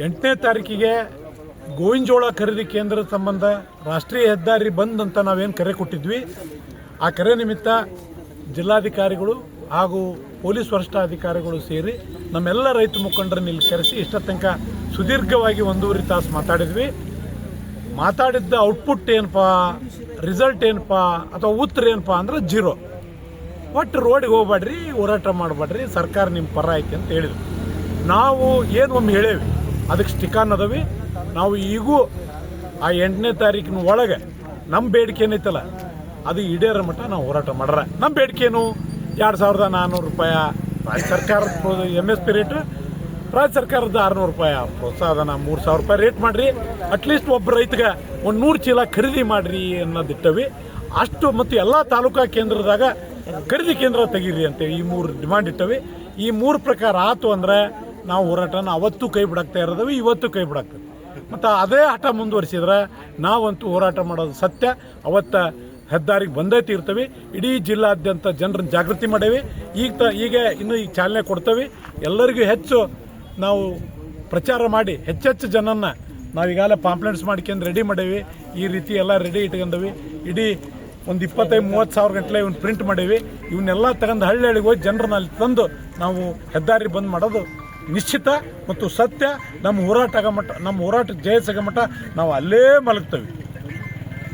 ಎಂಟನೇ ತಾರೀಕಿಗೆ ಗೋವಿನಜೋಳ ಖರೀದಿ ಕೇಂದ್ರದ ಸಂಬಂಧ ರಾಷ್ಟ್ರೀಯ ಹೆದ್ದಾರಿ ಬಂದ್ ಅಂತ ನಾವೇನು ಕರೆ ಕೊಟ್ಟಿದ್ವಿ. ಆ ಕರೆ ನಿಮಿತ್ತ ಜಿಲ್ಲಾಧಿಕಾರಿಗಳು ಹಾಗೂ ಪೊಲೀಸ್ ವರಿಷ್ಠಾಧಿಕಾರಿಗಳು ಸೇರಿ ನಮ್ಮೆಲ್ಲ ರೈತ ಮುಖಂಡರನ್ನ ಇಲ್ಲಿ ಕರೆಸಿ ಇಷ್ಟ ತನಕ ಸುದೀರ್ಘವಾಗಿ ಒಂದೂವರೆ ತಾಸು ಮಾತಾಡಿದ್ವಿ. ಮಾತಾಡಿದ್ದ ಔಟ್ಪುಟ್ ಏನಪ್ಪಾ, ರಿಸಲ್ಟ್ ಏನಪ್ಪಾ, ಅಥವಾ ಉತ್ತರ ಏನಪ್ಪಾ ಅಂದ್ರೆ ಜೀರೋ. ಒಟ್ಟು ರೋಡಿಗೆ ಹೋಗ್ಬೇಡ್ರಿ, ಹೋರಾಟ ಮಾಡಬೇಡ್ರಿ, ಸರ್ಕಾರ ನಿಮ್ಮ ಪರ ಐತೆ ಅಂತ ಹೇಳಿದ್ರು. ನಾವು ಏನು ಒಮ್ಮೆ ಹೇಳೇವಿ? ಅದಕ್ಕೆ ಸ್ಟಿಕಾನ್ ಅನ್ನೋದವಿ. ನಾವು ಈಗೂ ಆ ಎಂಟನೇ ತಾರೀಕಿನ ಒಳಗೆ ನಮ್ಮ ಬೇಡಿಕೆ ಏನೈತಲ್ಲ, ಅದು ಈಡೇರ ಮಟ್ಟ ನಾವು ಹೋರಾಟ ಮಾಡ್ರ. ನಮ್ಮ ಬೇಡಿಕೆ ಏನು? ಎರಡು ಸಾವಿರದ ನಾನ್ನೂರು ರೂಪಾಯಿ ರಾಜ್ಯ ಸರ್ಕಾರದ ಎಂ ಎಸ್ ಪಿ ರೇಟ್ ರಾಜ್ಯ ಸರ್ಕಾರದ ಆರುನೂರು ರೂಪಾಯಿ ಪ್ರೋತ್ಸಾಹನ ಮೂರು ಸಾವಿರ ರೂಪಾಯಿ ರೇಟ್ ಮಾಡ್ರಿ. ಅಟ್ಲೀಸ್ಟ್ ಒಬ್ಬ ರೈತಗೆ ಒಂದು ನೂರು ಚೀಲ ಖರೀದಿ ಮಾಡ್ರಿ ಅನ್ನೋದಿಟ್ಟವಿ ಅಷ್ಟು ಮತ್ತು ಎಲ್ಲ ತಾಲೂಕಾ ಕೇಂದ್ರದಾಗ ಖರೀದಿ ಕೇಂದ್ರ ತೆಗೀರಿ ಅಂತೇಳಿ ಈ ಮೂರು ಡಿಮಾಂಡ್ ಇಟ್ಟವಿ. ಈ ಮೂರು ಪ್ರಕಾರ ಆತು ಅಂದ್ರೆ ನಾವು ಹೋರಾಟನ ಅವತ್ತು ಕೈ ಬಿಡಾಕ್ತಾ ಇರೋದವಿ ಇವತ್ತು ಕೈ ಬಿಡಾಕ್ತದೆ. ಮತ್ತು ಅದೇ ಹಠ ಮುಂದುವರಿಸಿದ್ರೆ ನಾವಂತೂ ಹೋರಾಟ ಮಾಡೋದು ಸತ್ಯ. ಅವತ್ತ ಹೆದ್ದಾರಿಗೆ ಬಂದೇ ತೀರ್ತೀವಿ. ಇಡೀ ಜಿಲ್ಲಾದ್ಯಂತ ಜನರನ್ನ ಜಾಗೃತಿ ಮಾಡೇವಿ. ಈಗ ಈಗ ಇನ್ನೂ ಈಗ ಚಾಲನೆ ಕೊಡ್ತೇವೆ. ಎಲ್ಲರಿಗೂ ಹೆಚ್ಚು ನಾವು ಪ್ರಚಾರ ಮಾಡಿ, ಹೆಚ್ಚೆಚ್ಚು ಜನನ್ನ ನಾವು ಪಾಂಪ್ಲೆಂಟ್ಸ್ ಪಾಂಪ್ಲೆಟ್ಸ್ ಮಾಡ್ಕೊಂಡು ರೆಡಿ ಮಾಡೇವಿ. ಈ ರೀತಿ ಎಲ್ಲ ರೆಡಿ ಇಟ್ಕೊಂಡವಿ. ಇಡೀ ಒಂದು ಇಪ್ಪತ್ತೈದು, ಮೂವತ್ತು ಸಾವಿರ ಗಂಟಲೆ ಇವ್ನ ಪ್ರಿಂಟ್ ಮಾಡೇವಿ. ಇವನ್ನೆಲ್ಲ ತಗೊಂಡು ಹಳ್ಳಿ ಹಳ್ಳಿಗೆ ಹೋಗಿ ಜನರನ್ನ ಅಲ್ಲಿ ತಂದು ನಾವು ಹೆದ್ದಾರಿ ಬಂದ್ ಮಾಡೋದು ನಿಶ್ಚಿತ ಮತ್ತು ಸತ್ಯ. ನಮ್ಮ ಹೋರಾಟ ಮಟ್ಟ ನಮ್ಮ ಹೋರಾಟ ಜಯ ಸಿಗಮಟ್ಟ ನಾವು ಅಲ್ಲೇ ಮಲಗ್ತೇವೆ.